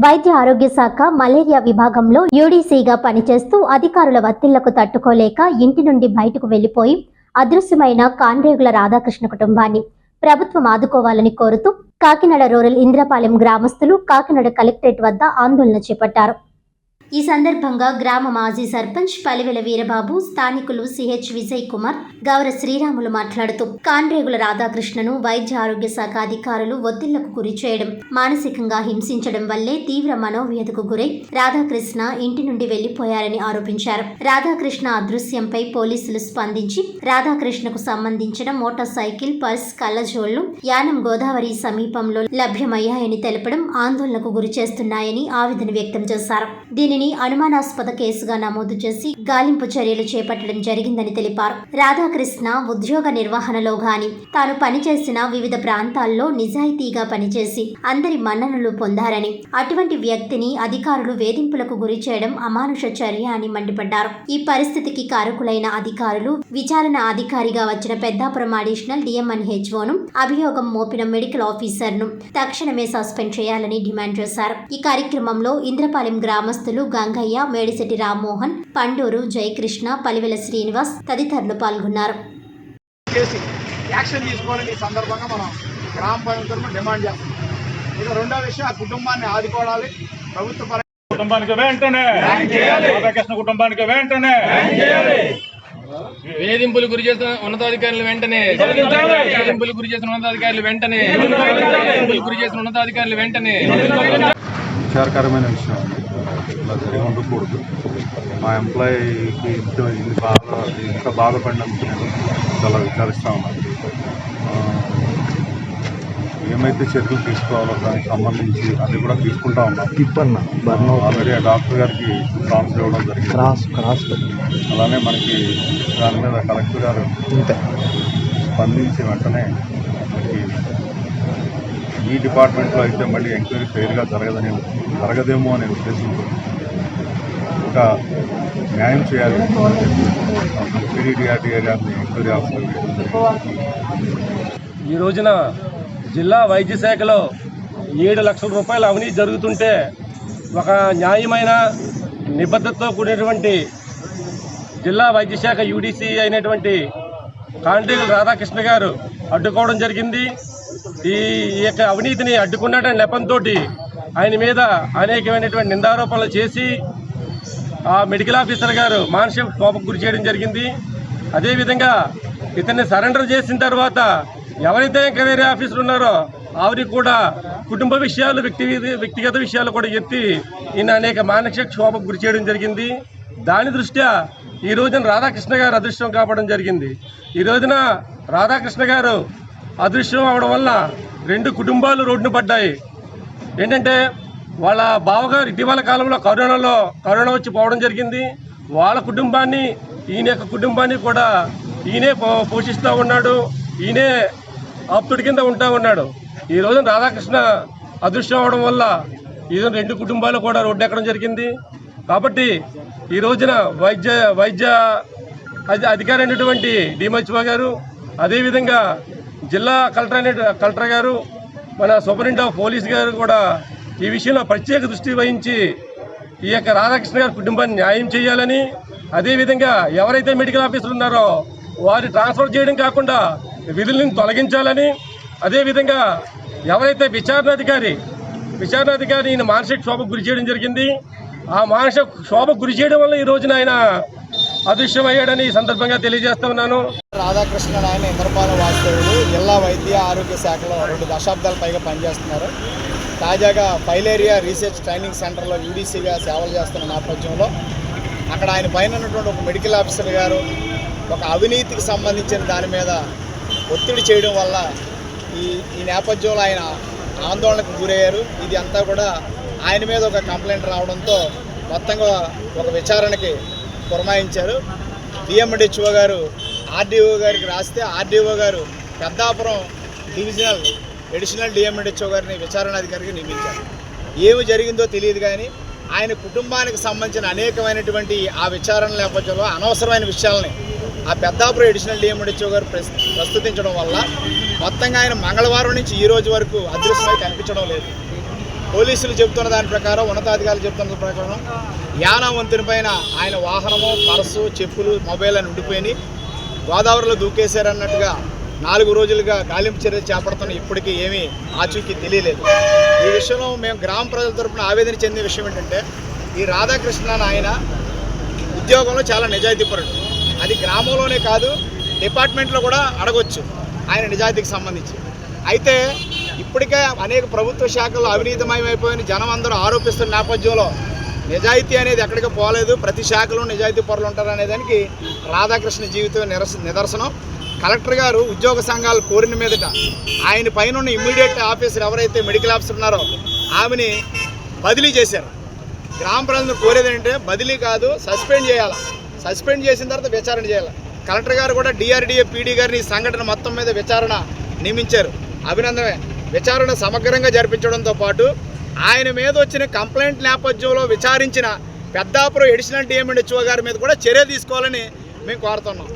వైద్య ఆరోగ్య శాఖ మలేరియా విభాగంలో యూడీసీగా పనిచేస్తూ అధికారుల వత్తిళ్ళకు తట్టుకోలేక ఇంటి నుండి బయటకు వెళ్ళిపోయి అదృశ్యమైన కాన్రేగుల రాధాకృష్ణ కుటుంబాన్ని ప్రభుత్వం ఆదుకోవాలని కోరుతూ కాకినాడ రూరల్ ఇంద్రపాలెం గ్రామస్తులు కాకినాడ కలెక్టరేట్ వద్ద ఆందోళన చేపట్టారు. ఈ సందర్భంగా గ్రామ మాజీ సర్పంచ్ పలివెల వీరబాబు స్థానికులు సిహెచ్ విజయ్ కుమార్ గౌర శ్రీరాములు మాట్లాడుతూ కాన్రేగుల రాధాకృష్ణను వైద్య ఆరోగ్య శాఖ అధికారులు ఒత్తిళ్ళకు గురి చేయడం మానసికంగా హింసించడం వల్లే తీవ్ర మనోవ్యధకు గురై రాధాకృష్ణ ఇంటి నుండి వెళ్ళిపోయారని ఆరోపించారు. రాధాకృష్ణ అదృశ్యంపై పోలీసులు స్పందించి రాధాకృష్ణకు సంబంధించిన మోటార్ సైకిల్ పర్స్ కళ్ళజోళ్ళు యానం గోదావరి సమీపంలో లభ్యమయ్యాయని తెలపడం ఆందోళనకు గురి చేస్తున్నాయని ఆవేదన వ్యక్తం చేశారు. దీనిని అనుమానాస్పద కేసుగా నమోదు చేసి గాలింపు చర్యలు చేపట్టడం జరిగిందని తెలిపారు. రాధాకృష్ణ ఉద్యోగ నిర్వహణలో గాని తాను పనిచేసిన వివిధ ప్రాంతాల్లో నిజాయితీగా పనిచేసి అందరి మన్ననలు పొందారని అటువంటి వ్యక్తిని అధికారులు వేధింపులకు గురి చేయడం అమానుష చర్య అని మండిపడ్డారు. ఈ పరిస్థితికి కారకులైన అధికారులు విచారణ అధికారిగా వచ్చిన పెద్దాపురం అడిషనల్ డిఎంఎన్ హెచ్ఓను అభియోగం మోపిన మెడికల్ ఆఫీసర్ను తక్షణమే సస్పెండ్ చేయాలని డిమాండ్ చేశారు. ఈ కార్యక్రమంలో ఇంద్రపాలెం గ్రామస్తులు గంగయ్య మేడిశెట్టి రామ్మోహన్ పండూరు జయకృష్ణ పలివెల శ్రీనివాస్ తదితరులు పాల్గొన్నారు. యాక్షన్ తీసుకోవాలని సందర్భంగా మనం గ్రామ డిమాండ్ చేస్తున్నాం. ఇక రెండో విషయం ఆ కుటుంబాన్ని ఆదుకోవాలి. ప్రభుత్వ కుటుంబానికి వెంటనే. రాధాకృష్ణ కుటుంబానికి వెంటనే. వేధింపులు గురి చేసిన ఉన్నతాధికారులు వెంటనే. వేధింపులు గురి చేసిన ఉన్నతాధికారులు వెంటనే. వేధింపులు గురి చేసిన ఉన్నతాధికారులు వెంటనే. విచారకరమైన విషయం అండి. ఇలా జరిగి ఉండకూడదు. మా ఎంప్లాయీకి ఇంత ఇది బాధ ఇంత బాధపడినందుకు నేను చాలా విచారిస్తూ ఉన్నాను ఏమైతే చర్యలు తీసుకోవాలో దానికి సంబంధించి అది కూడా తీసుకుంటా ఉన్నాం. తిప్పన్న బర్న్ ఆల్రెడీ ఆ డాక్టర్ గారికి ట్రాన్స్ఫర్ ఇవ్వడం జరిగింది. క్రాస్ క్రాస్ అలానే మనకి దాని మీద కలెక్టర్ గారు ఇంతే. స్పందించి వెంటనే మనకి ఈ డిపార్ట్మెంట్లో అయితే మళ్ళీ ఎంక్వైరీ ఫెయిర్గా జరగదనే జరగదేమో అనే ఉద్దేశంతో ఒక న్యాయం చేయాలి. పీడీడీఆర్డీఏ గారిని ఎంక్వైరీ ఆఫీసర్ ఈ రోజున జిల్లా వైద్య శాఖలో ఏడు లక్షల రూపాయల అవినీతి జరుగుతుంటే ఒక న్యాయమైన నిబద్ధతతో కూడినటువంటి జిల్లా వైద్య శాఖ యూడీసీ అయినటువంటి కాంట్రీగుల రాధాకృష్ణ గారు అడ్డుకోవడం జరిగింది. ఈ యొక్క అవినీతిని అడ్డుకున్నటువంటి నెపంతో ఆయన మీద అనేకమైనటువంటి నిందారోపణలు చేసి ఆ మెడికల్ ఆఫీసర్ గారు మానసిక కోపకు గురి చేయడం జరిగింది. అదేవిధంగా ఇతన్ని సరెండర్ చేసిన తర్వాత ఎవరైతే ఇంకా వేరే ఆఫీసర్ ఉన్నారో ఆవిడకి కూడా కుటుంబ విషయాలు వ్యక్తి వ్యక్తిగత విషయాలు కూడా ఎత్తి ఈయన అనేక మానసిక క్షోభకు గురి చేయడం జరిగింది. దాని దృష్ట్యా ఈ రోజున రాధాకృష్ణ గారు అదృష్టం కావడం జరిగింది. ఈ రోజున రాధాకృష్ణ గారు అదృశ్యం అవడం వల్ల రెండు కుటుంబాలు రోడ్డున పడ్డాయి. ఏంటంటే వాళ్ళ బావగారు ఇటీవల కాలంలో కరోనాలో కరోనా వచ్చి పోవడం జరిగింది. వాళ్ళ కుటుంబాన్ని ఈయన యొక్క కుటుంబాన్ని కూడా ఈయనే పో- పోషిస్తూ ఉన్నాడు. ఈయనే ఆప్తుడి కింద ఉంటా ఉన్నాడు. ఈ రోజున రాధాకృష్ణ అదృశ్యం అవడం వల్ల ఈ రెండు కుటుంబాలు కూడా రోడ్డు ఎక్కడం జరిగింది. కాబట్టి ఈ రోజున వైద్య వైద్య అధికారైనటువంటి అధికారి గారు అదేవిధంగా జిల్లా కలెక్టర్ కలెక్టర్ గారు మన సూపరింటెండెంట్ ఆఫ్ పోలీస్ గారు కూడా ఈ విషయంలో ప్రత్యేక దృష్టి వహించి ఈ యొక్క రాధాకృష్ణ గారి కుటుంబాన్ని న్యాయం చేయాలని అదేవిధంగా ఎవరైతే మెడికల్ ఆఫీసర్లు ఉన్నారో వారి ట్రాన్స్ఫర్ చేయడం కాకుండా విధులను తొలగించాలని అదేవిధంగా ఎవరైతే విచారణాధికారి విచారణాధికారి ఈయన మానసిక క్షోభకు గురి చేయడం జరిగింది. ఆ మానసిక క్షోభకు గురి చేయడం వల్ల ఈ రోజున ఆయన అదృశ్యమయ్యాడని ఈ సందర్భంగా తెలియజేస్తా ఉన్నాను రాధాకృష్ణ ఆయన ఇంద్రపాల వాసుదేవుడు జిల్లా వైద్య ఆరోగ్య శాఖలో రెండు దశాబ్దాల పైగా పనిచేస్తున్నారు. తాజాగా ఫైలేరియా రీసెర్చ్ ట్రైనింగ్ సెంటర్లో యూడీసీగా సేవలు చేస్తున్న నేపథ్యంలో అక్కడ ఆయన పైన ఉన్నటువంటి ఒక మెడికల్ ఆఫీసర్ గారు ఒక అవినీతికి సంబంధించిన దాని మీద ఒత్తిడి చేయడం వల్ల ఈ ఈ నేపథ్యంలో ఆయన ఆందోళనకు గురయ్యారు. ఇది అంతా కూడా ఆయన మీద ఒక కంప్లైంట్ రావడంతో మొత్తంగా ఒక విచారణకి పురమాయించారు. డిఎండిహెచ్ఓ గారు ఆర్డీఓ గారికి రాస్తే ఆర్డీఓ గారు పెద్దాపురం డివిజనల్ అడిషనల్ డిఎండిహెచ్ఓ గారిని విచారణాధికారికి నియమించారు. ఏమి జరిగిందో తెలియదు కానీ ఆయన కుటుంబానికి సంబంధించిన అనేకమైనటువంటి ఆ విచారణ నేపథ్యంలో అనవసరమైన విషయాలని ఆ పెద్దాపురం అడిషనల్ డిఎండిహెచ్ఓ గారు ప్రస్తుతించడం వల్ల మొత్తంగా ఆయన మంగళవారం నుంచి ఈ రోజు వరకు అదృశ్యమై కనిపించడం లేదు. పోలీసులు చెబుతున్న దాని ప్రకారం ఉన్నతాధికారులు చెబుతున్న ప్రకారం యానా వంతెన పైన ఆయన వాహనము పర్సు చెప్పులు మొబైల్ అని ఉండిపోయినాయి. గోదావరిలో దూకేశారన్నట్టుగా నాలుగు రోజులుగా గాలింపు చర్యలు చేపడుతున్న ఇప్పటికీ ఏమీ ఆచూకీ తెలియలేదు. ఈ విషయంలో మేము గ్రామ ప్రజల తరఫున ఆవేదన చెందిన విషయం ఏంటంటే ఈ రాధాకృష్ణ ఆయన ఉద్యోగంలో చాలా నిజాయితీపరుడు అది గ్రామంలోనే కాదు డిపార్ట్మెంట్లో కూడా అడగొచ్చు ఆయన నిజాయితీకి సంబంధించి. అయితే ఇప్పటికే అనేక ప్రభుత్వ శాఖలు అవినీతిమయమైపోయిన జనం అందరూ ఆరోపిస్తున్న నేపథ్యంలో నిజాయితీ అనేది ఎక్కడికి పోలేదు. ప్రతి శాఖలో నిజాయితీ పరులు ఉంటారు అనే దానికి రాధాకృష్ణ జీవితం నిరస నిదర్శనం. కలెక్టర్ గారు ఉద్యోగ సంఘాలు కోరిన మీదట ఆయన పైన ఉన్న ఇమ్మీడియట్ ఆఫీసర్ ఎవరైతే మెడికల్ ఆఫీసర్ ఉన్నారో ఆమెని బదిలీ చేశారు. గ్రామ ప్రజలను కోరేది ఏంటంటే బదిలీ కాదు సస్పెండ్ చేయాలి? సస్పెండ్ చేసిన తర్వాత విచారణ చేయాలి? కలెక్టర్ గారు కూడా డిఆర్డిఏ పీడీ గారిని ఈ సంఘటన మొత్తం మీద విచారణ నియమించారు. అభినందనమే. విచారణ సమగ్రంగా జరిపించడంతో పాటు ఆయన మీద వచ్చిన కంప్లైంట్ నేపథ్యంలో విచారించిన పెద్దాపురం ఎడిషనల్ డిఎంఎండ్ హెచ్ఓ గారి మీద కూడా చర్య తీసుకోవాలని మేము కోరుతున్నాం.